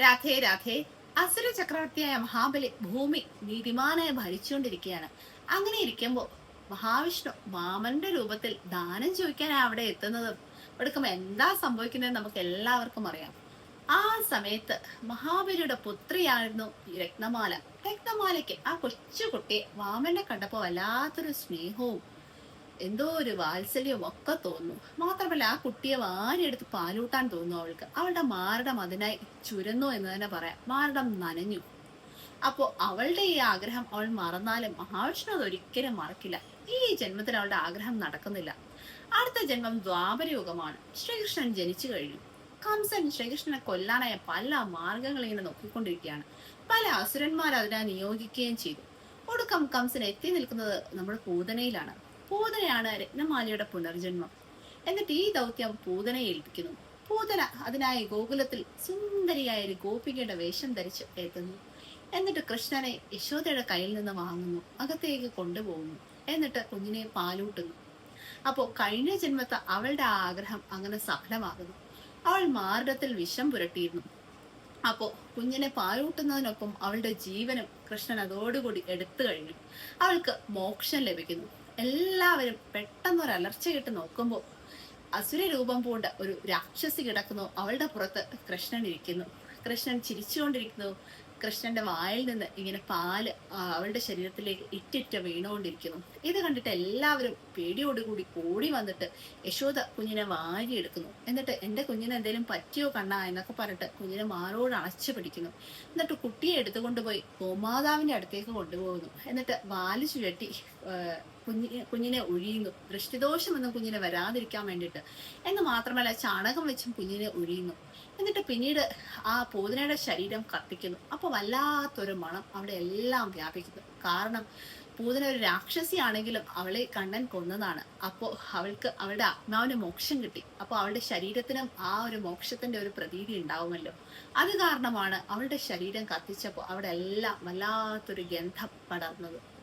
രാധേ രാധേ. അസുര ചക്രവർത്തിയായ മഹാബലി ഭൂമി നീതിമാനായി ഭരിച്ചുകൊണ്ടിരിക്കുകയാണ്. അങ്ങനെ ഇരിക്കുമ്പോൾ മഹാവിഷ്ണു വാമന്റെ രൂപത്തിൽ ദാനം ചോദിക്കാനാണ് അവിടെ എത്തുന്നത്. എടുക്കുമ്പോ എന്താ സംഭവിക്കുന്നത് നമുക്ക് എല്ലാവർക്കും അറിയാം. ആ സമയത്ത് മഹാബലിയുടെ പുത്രിയായിരുന്നു രത്നമാല. രത്നമാലയ്ക്ക് ആ കൊച്ചുകുട്ടിയെ വാമനെ കണ്ടപ്പോൾ വല്ലാത്തൊരു സ്നേഹവും എന്തോ ഒരു വാത്സല്യം ഒക്കെ തോന്നുന്നു. മാത്രമല്ല ആ കുട്ടിയെ വാരിയെടുത്ത് പാലൂട്ടാൻ തോന്നുന്നു അവൾക്ക്. അവളുടെ മാരടം അതിനായി ചുരന്നു എന്ന് തന്നെ പറയാം. മാരടം നനഞ്ഞു. അപ്പോ അവളുടെ ഈ ആഗ്രഹം അവൾ മറന്നാലും മഹാവിഷ്ണു അത് ഒരിക്കലും മറക്കില്ല. ഈ ജന്മത്തിൽ അവളുടെ ആഗ്രഹം നടക്കുന്നില്ല. അടുത്ത ജന്മം ദ്വാപരയുഗമാണ്. ശ്രീകൃഷ്ണൻ ജനിച്ചു കഴിഞ്ഞു. കംസൻ ശ്രീകൃഷ്ണനെ കൊല്ലാനായ പല മാർഗങ്ങൾ ഇങ്ങനെ നോക്കിക്കൊണ്ടിരിക്കുകയാണ്. പല അസുരന്മാർ അതിനെ നിയോഗിക്കുകയും ചെയ്തു. ഒടുക്കം കംസൻ എത്തി നിൽക്കുന്നത് നമ്മുടെ പൂതനയിലാണ്. പൂതനയാണ് രത്നമാലയുടെ പുനർജന്മം. എന്നിട്ട് ഈ ദൗത്യം പൂതനയെ ഏൽപ്പിക്കുന്നു. പൂതന അതിനായി ഗോകുലത്തിൽ സുന്ദരിയായ ഒരു ഗോപികയുടെ വേഷം ധരിച്ച് എത്തുന്നു. എന്നിട്ട് കൃഷ്ണനെ യശോദയുടെ കയ്യിൽ നിന്ന് വാങ്ങുന്നു. അകത്തേക്ക് കൊണ്ടുപോകുന്നു. എന്നിട്ട് കുഞ്ഞിനെ പാലൂട്ടുന്നു. അപ്പോൾ കഴിഞ്ഞ ജന്മത്തെ അവളുടെ ആഗ്രഹം അങ്ങനെ സഫലമാകുന്നു. അവൾ മാർഗത്തിൽ വിഷം പുരട്ടിയിരുന്നു. അപ്പോൾ കുഞ്ഞിനെ പാലൂട്ടുന്നതിനൊപ്പം അവളുടെ ജീവനും കൃഷ്ണൻ അതോടുകൂടി എടുത്തു കഴിഞ്ഞു. അവൾക്ക് മോക്ഷം ലഭിക്കുന്നു. എല്ലാവരും പെട്ടെന്നൊരു അലർച്ച കിട്ട് നോക്കുമ്പോൾ അസുര രൂപം പൂണ്ട ഒരു രാക്ഷസി കിടക്കുന്നു. അവളുടെ പുറത്ത് കൃഷ്ണൻ ഇരിക്കുന്നു. കൃഷ്ണൻ ചിരിച്ചുകൊണ്ടിരിക്കുന്നു. കൃഷ്ണന്റെ വായിൽ നിന്ന് ഇങ്ങനെ പാൽ അവളുടെ ശരീരത്തിലേക്ക് ഇറ്റിറ്റ വീണുകൊണ്ടിരിക്കുന്നു. ഇത് കണ്ടിട്ട് എല്ലാവരും പേടിയോടുകൂടി ഓടി വന്നിട്ട് യശോദ കുഞ്ഞിനെ വാരിയെടുക്കുന്നു. എന്നിട്ട് എന്റെ കുഞ്ഞിന് എന്തെങ്കിലും പറ്റിയോ കണ്ണ? എന്നൊക്കെ പറഞ്ഞിട്ട് കുഞ്ഞിനെ മാറോട് അണച്ചു പിടിക്കുന്നു. എന്നിട്ട് കുട്ടിയെ എടുത്തുകൊണ്ടുപോയി ഗോമാതാവിന്റെ അടുത്തേക്ക് കൊണ്ടുപോകുന്നു. എന്നിട്ട് വാൽ ചുഴട്ടി കുഞ്ഞിനെ കുഞ്ഞിനെ ഒഴിയുന്നു. ദൃഷ്ടിദോഷമൊന്നും കുഞ്ഞിനെ വരാതിരിക്കാൻ വേണ്ടിയിട്ട്. എന്ന് മാത്രമല്ല ചാണകം വെച്ചും കുഞ്ഞിനെ ഒഴിയുന്നു. എന്നിട്ട് പിന്നീട് ആ പൂതനയുടെ ശരീരം കത്തിക്കുന്നു. അപ്പോൾ വല്ലാത്തൊരു മണം അവിടെ എല്ലാം വ്യാപിക്കുന്നു. കാരണം പൂതന ഒരു രാക്ഷസിയാണെങ്കിലും അവളെ കണ്ണൻ കൊന്നതാണ്. അപ്പോൾ അവൾക്ക് അവളുടെ ആത്മാവിന് മോക്ഷം കിട്ടി. അപ്പോൾ അവളുടെ ശരീരത്തിനും ആ ഒരു മോക്ഷത്തിന്റെ ഒരു പ്രതീതി ഉണ്ടാവുമല്ലോ. അത് കാരണമാണ് അവളുടെ ശരീരം കത്തിച്ചപ്പോൾ അവിടെ എല്ലാം വല്ലാത്തൊരു ഗന്ധം പടർന്നത്.